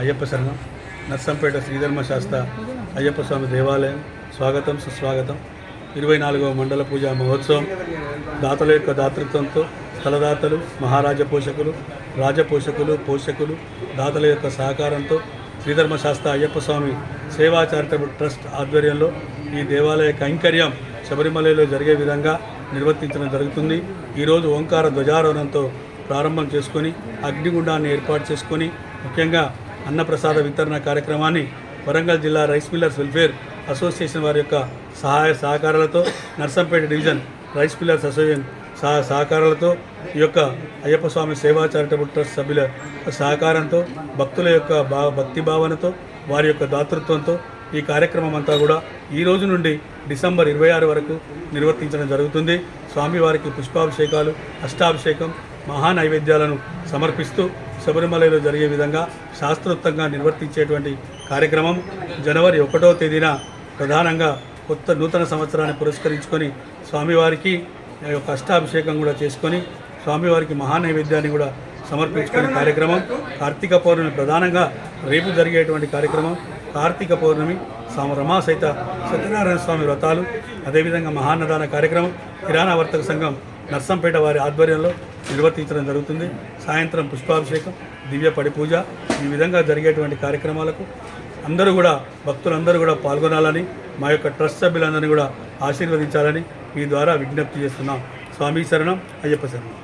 అయ్యప్ప శరణం. నర్సంపేట శ్రీధర్మ శాస్త్ర అయ్యప్ప స్వామి దేవాలయం. స్వాగతం సుస్వాగతం. ఇరవై నాలుగవ మండల పూజా మహోత్సవం. దాతల యొక్క దాతృత్వంతో స్థలదాతలు మహారాజ పోషకులు రాజపోషకులు పోషకులు దాతల యొక్క సహకారంతో శ్రీధర్మ శాస్త్ర అయ్యప్ప స్వామి సేవా చారిటబుల్ ట్రస్ట్ ఆధ్వర్యంలో ఈ దేవాలయ కైంకర్యం శబరిమలలో జరిగే విధంగా నిర్వర్తించడం జరుగుతుంది. ఈరోజు ఓంకార ధ్వజారోహణంతో ప్రారంభం చేసుకొని అగ్నిగుండాన్ని ఏర్పాటు చేసుకొని ముఖ్యంగా అన్నప్రసాద వితరణ కార్యక్రమాన్ని వరంగల్ జిల్లా రైస్ మిల్లర్స్ వెల్ఫేర్ అసోసియేషన్ వారి యొక్క సహాయ సహకారాలతో Narsampet division rice millers association సహ సహకారాలతో ఈ యొక్క అయ్యప్ప స్వామి సేవా చారిటబుల్ ట్రస్ట్ సభ్యుల సహకారంతో భక్తుల యొక్క భా భక్తి భావనతో వారి యొక్క దాతృత్వంతో ఈ కార్యక్రమం అంతా కూడా ఈ రోజు నుండి డిసెంబర్ ఇరవై ఆరు వరకు నిర్వర్తించడం జరుగుతుంది. స్వామివారికి పుష్పాభిషేకాలు అష్టాభిషేకం మహా నైవేద్యాలను సమర్పిస్తూ శబరిమలలో జరిగే విధంగా శాస్త్రోక్తంగా నిర్వర్తించేటువంటి కార్యక్రమం జనవరి ఒకటో తేదీన ప్రధానంగా కొత్త నూతన సంవత్సరాన్ని పురస్కరించుకొని స్వామివారికి ఆ యొక్క అష్టాభిషేకం కూడా చేసుకొని స్వామివారికి మహా నైవేద్యాన్ని కూడా సమర్పించుకునే కార్యక్రమం. కార్తీక పౌర్ణమి ప్రధానంగా రేపు జరిగేటువంటి కార్యక్రమం. కార్తీక పౌర్ణమి స్వామి రమా సహిత సత్యనారాయణ స్వామి వ్రతాలు అదేవిధంగా మహాన్నదాన కార్యక్రమం కిరాణా వర్తక సంఘం నర్సంపేట వారి ఆధ్వర్యంలో నిర్వర్తించడం జరుగుతుంది. సాయంత్రం పుష్పాభిషేకం దివ్య పడిపూజ ఈ విధంగా జరిగేటువంటి కార్యక్రమాలకు అందరూ కూడా భక్తులందరూ కూడా పాల్గొనాలని మా యొక్క ట్రస్ట్ సభ్యులందరినీ కూడా ఆశీర్వదించాలని మీ ద్వారా విజ్ఞప్తి చేస్తున్నాం. స్వామి శరణం అయ్యప్ప శరణం.